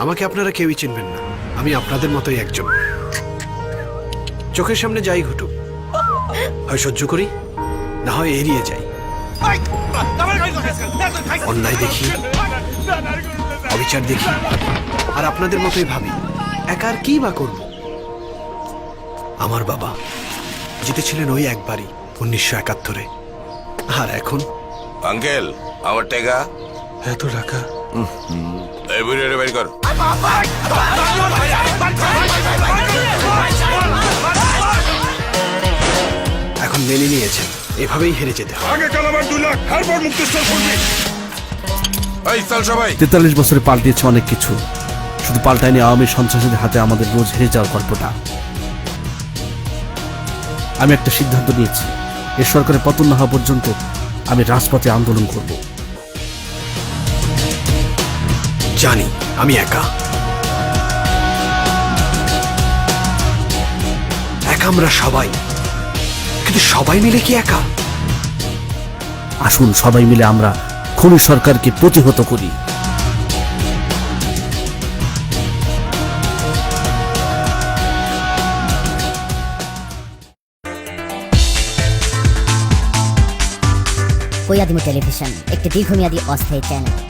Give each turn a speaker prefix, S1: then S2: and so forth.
S1: আমাকে আপনারা কেউই চিনবেন না। আমি আপনাদের মতোই একজন। চোখের সামনে যাই ঘটুক। হয় সহ্য করি না হয় এড়িয়ে যাই। অন্যায় দেখি অবিচার দেখি আর আপনাদের মতোই ভাবি একা আর কি বা করব? আমার বাবা জিতেছিলেন ওই একবারই উনিশশো একাত্তরে। আর এখন?
S2: আঙ্কেল আমার টেগা।
S1: এত টাকা।
S2: বুড়িয়ে বের কর।
S1: এখন মেনে নিয়েছেন এভাবেই হেরে যেতে হবে।
S2: আগে কালাবার দুই লাখ তারপর মুক্তিস্থল করবি। এই চল সবাই।
S3: তেতাল্লিশ বছরে পাল্টিয়েছে অনেক কিছু। শুধু পাল্টায়নি আওয়ামী সন্ত্রাসীদের হাতে আমাদের রোজ হেরে যাওয়ার গল্পটা। আমি একটা সিদ্ধান্ত নিয়েছি। এ সরকারের পতন না হওয়া পর্যন্ত আমি রাজপথে আন্দোলন করব।
S1: জানি আমি একা। একা আমরা সবাই। কিন্তু সবাই মিলে কি একা?
S3: আসুন সবাই মিলে আমরা খনি সরকারকে প্রতিহত করি।
S4: কৈয়াদিমু টেলিভিশন একটি দীর্ঘমেয়াদী অস্থায়ী চ্যানেল